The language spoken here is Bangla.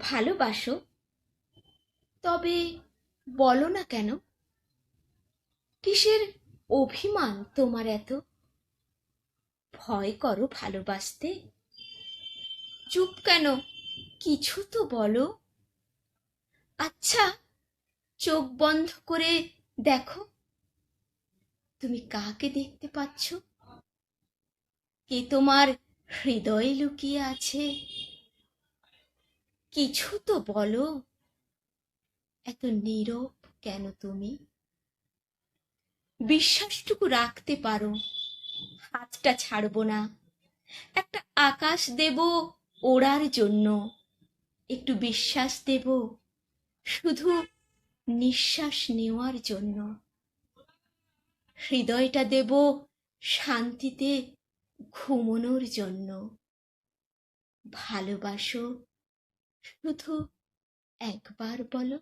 ভালোবাসো। তবে বলো না কেন? কিসের অভিমান তোমার এত? ভয় করো ভালোবাসতে। চুপ কেন? কিছু তো বলো। আচ্ছা চোখ বন্ধ করে দেখো। তুমি কাকে দেখতে পাচ্ছ? কে তোমার হৃদয়ে লুকিয়ে আছে? কিছু তো বলো। এত নীরব কেন তুমি? বিশ্বাসটুকু রাখতে পারো, হাতটা ছাড়বো না। একটা আকাশ দেব ওড়ার জন্য, একটু বিশ্বাস দেব, শুধু নিঃশ্বাস নেওয়ার জন্য। হৃদয়টা দেব শান্তিতে ঘুমনোর জন্য। ভালোবাসো শুধু একবার বলো।